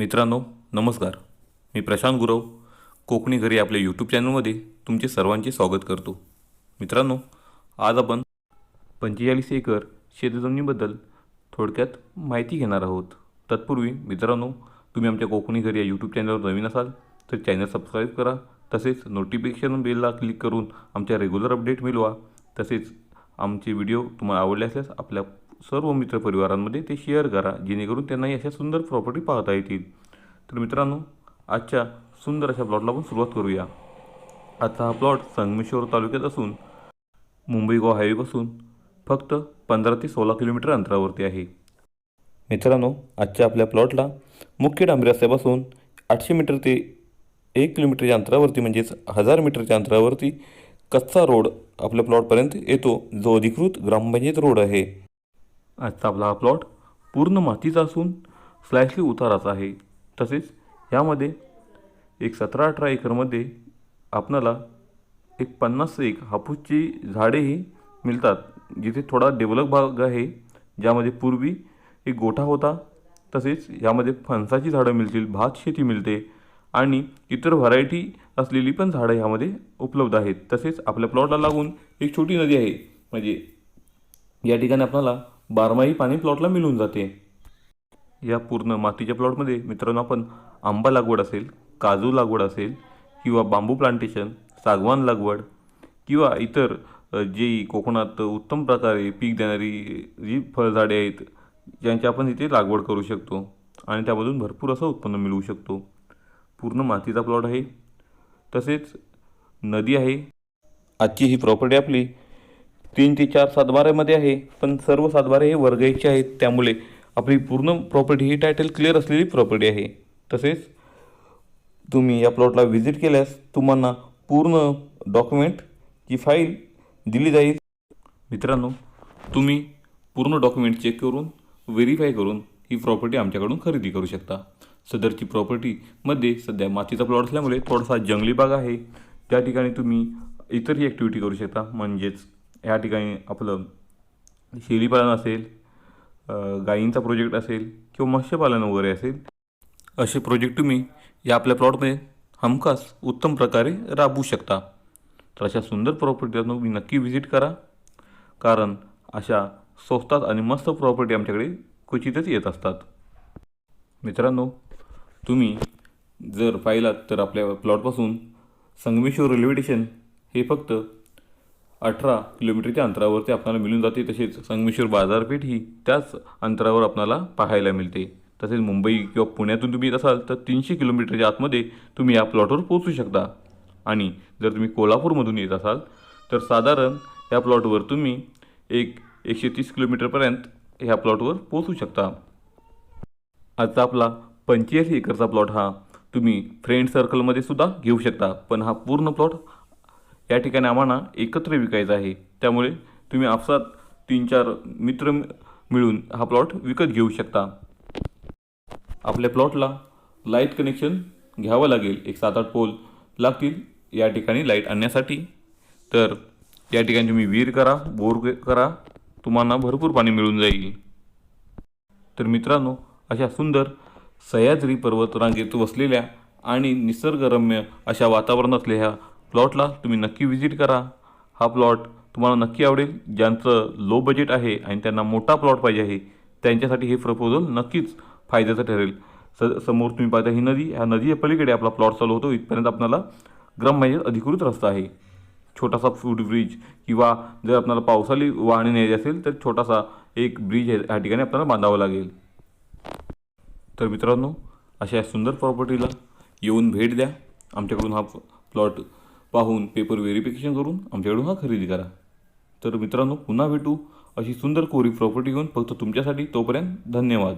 मित्रांनो नमस्कार. मी प्रशांत गुरव कोकणी घरी आपल्या यूट्यूब चॅनलमध्ये तुमचे सर्वांचे स्वागत करतो. मित्रांनो आज आपण पंचेचाळीस एकर शेतजमिनीबद्दल थोडक्यात माहिती घेणार आहोत. तत्पूर्वी मित्रांनो तुम्ही आमच्या कोकणी घरी या यूट्यूब चॅनलवर नवीन असाल तर चॅनल सबस्क्राईब करा तसेच नोटिफिकेशन बेलला क्लिक करून आमच्या रेग्युलर अपडेट मिळवा तसेच आमचे व्हिडिओ तुम्हाला आवडले असल्यास आपल्या सर्व मित्रपरिवारांमध्ये ते शेअर करा जेणेकरून त्यांनाही अशा सुंदर प्रॉपर्टी पाहता येतील. तर मित्रांनो आजच्या सुंदर अशा प्लॉटला आपण सुरुवात करूया. आता हा प्लॉट संगमेश्वर तालुक्यात असून मुंबई गोवा हायवेपासून फक्त पंधरा ते सोळा किलोमीटर अंतरावरती आहे. मित्रांनो आजच्या आपल्या प्लॉटला मुख्य डांबरी रस्त्यापासून आठशे मीटर ते एक किलोमीटरच्या अंतरावरती म्हणजेच हजार मीटरच्या अंतरावरती कच्चा रोड आपल्या प्लॉटपर्यंत येतो जो अधिकृत ग्रामपंचायत रोड आहे. आजचा आपला हा प्लॉट पूर्ण मातीचा असून स्लॅशली उताराचा आहे. तसेच यामध्ये एक सतरा अठरा एकरमध्ये आपणाला एक पन्नास एक हापूसची झाडेही मिळतात. जिथे थोडा डेव्हलप भाग आहे ज्यामध्ये पूर्वी एक गोठा होता. तसेच यामध्ये फणसाची झाडं मिळतील भात शेती मिळते आणि इतर व्हरायटी असलेली पण झाडं ह्यामध्ये उपलब्ध आहेत. तसेच आपल्या प्लॉटला लागून एक छोटी नदी आहे. म्हणजे या ठिकाणी आपल्याला बारमाही पाणी प्लॉटला मिळून जाते. या पूर्ण मातीच्या प्लॉटमध्ये मित्रांनो आपण आंबा लागवड असेल काजू लागवड असेल किंवा बांबू प्लांटेशन सागवान लागवड किंवा इतर जे जी कोकणात उत्तम प्रकारे पीक देणारी जी फळझाडे आहेत ज्यांची आपण इथे लागवड करू शकतो आणि त्यामधून भरपूर असं उत्पन्न मिळवू शकतो. पूर्ण मातीचा प्लॉट आहे. तसेच नदी आहे. आजची ही प्रॉपर्टी आपली तीन ते चार सातबाऱ्यामध्ये आहे पण सर्व सातबारे हे वर्गाईचे आहेत. त्यामुळे आपली पूर्ण प्रॉपर्टी ही टायटल क्लिअर असलेली प्रॉपर्टी आहे. तसेच तुम्ही या प्लॉटला व्हिजिट केल्यास तुम्हाला पूर्ण डॉक्युमेंट ही फाईल दिली जाईल. मित्रांनो तुम्ही पूर्ण डॉक्युमेंट चेक करून व्हेरीफाय करून ही प्रॉपर्टी आमच्याकडून खरेदी करू शकता. सदरची प्रॉपर्टीमध्ये सध्या मातीचा प्लॉट असल्यामुळे थोडासा जंगली भाग आहे. त्या ठिकाणी तुम्ही इतरही ॲक्टिव्हिटी करू शकता. म्हणजेच या ठिकाणी आपलं शेळीपालन असेल गायींचा प्रोजेक्ट असेल किंवा मत्स्यपालन वगैरे असेल असे प्रोजेक्ट तुम्ही या आपल्या प्लॉटमध्ये हमखास उत्तम प्रकारे राबवू शकता. तर अशा सुंदर प्रॉपर्टीला तुम्ही नक्की व्हिजिट करा. कारण अशा स्वस्तात आणि मस्त प्रॉपर्टी आमच्याकडे क्वचितच येत असतात. मित्रांनो तुम्ही जर पाहिलात तर आपल्या प्लॉटपासून संगमेश्वर रेल्वे स्टेशन हे फक्त अठरा किलोमीटरच्या अंतरावरती आपल्याला मिळून जाते. तसेच संगमेश्वर बाजारपेठ ही त्याच अंतरावर आपल्याला पाहायला मिळते. तसेच मुंबई किंवा पुण्यातून तुम्ही येत असाल तर तीनशे किलोमीटरच्या आतमध्ये तुम्ही या प्लॉटवर पोहोचू शकता. आणि जर तुम्ही कोल्हापूरमधून येत असाल तर साधारण या प्लॉटवर तुम्ही एक एकशे तीस किलोमीटरपर्यंत ह्या प्लॉटवर पोहोचू शकता. आजचा आपला पंचेचाळीस एकरचा प्लॉट हा तुम्ही फ्रेंड सर्कलमध्ये सुद्धा घेऊ शकता. पण हा पूर्ण प्लॉट या ठिकाणी आम्हाला एकत्र विकायचा आहे. त्यामुळे तुम्ही आपसात तीन चार मित्र मिळून हा प्लॉट विकत घेऊ शकता. आपल्या प्लॉटला लाइट कनेक्शन घ्यावं लागेल. एक सात आठ पोल लागतील. या ठिकाणी लाइट आणण्यासाठी. तर या ठिकाणी तुम्ही विहीर करा बोर करा. तुम्हाला भरपूर पाणी मिळून जाईल. तर मित्रांनो अशा सुंदर सह्याद्री पर्वतरांगेत वसलेल्या आणि निसर्गरम्य अशा वातावरण असलेल्या ह्या प्लॉटला तुम्ही नक्की व्हिजिट करा. हा प्लॉट तुम्हाला नक्की आवडेल. ज्यांचं लो बजेट आहे आणि त्यांना मोठा प्लॉट पाहिजे आहे त्यांच्यासाठी हे प्रपोजल नक्कीच फायद्याचं ठरेल. स समोर तुम्ही पाहता ही नदी. ह्या नदी पलीकडे आपला प्लॉट चालू होतो. इथपर्यंत आपल्याला ग्रामपंचायत म्हणजे अधिकृत रस्ता आहे. छोटासा फूड ब्रिज किंवा जर आपल्याला पावसाळी वाहने न्यायची असेल तर छोटासा एक ब्रिज आहे ह्या ठिकाणी आपल्याला बांधावं लागेल. तर मित्रांनो अशा सुंदर प्रॉपर्टीला येऊन भेट द्या. आमच्याकडून हा प्लॉट पाहून पेपर व्हेरिफिकेशन करून आमच्याकडून हा खरेदी करा. तर मित्रांनो पुन्हा भेटू अशी सुंदर कोरी प्रॉपर्टी घेऊन फक्त तुमच्यासाठी तोपर्यंत धन्यवाद.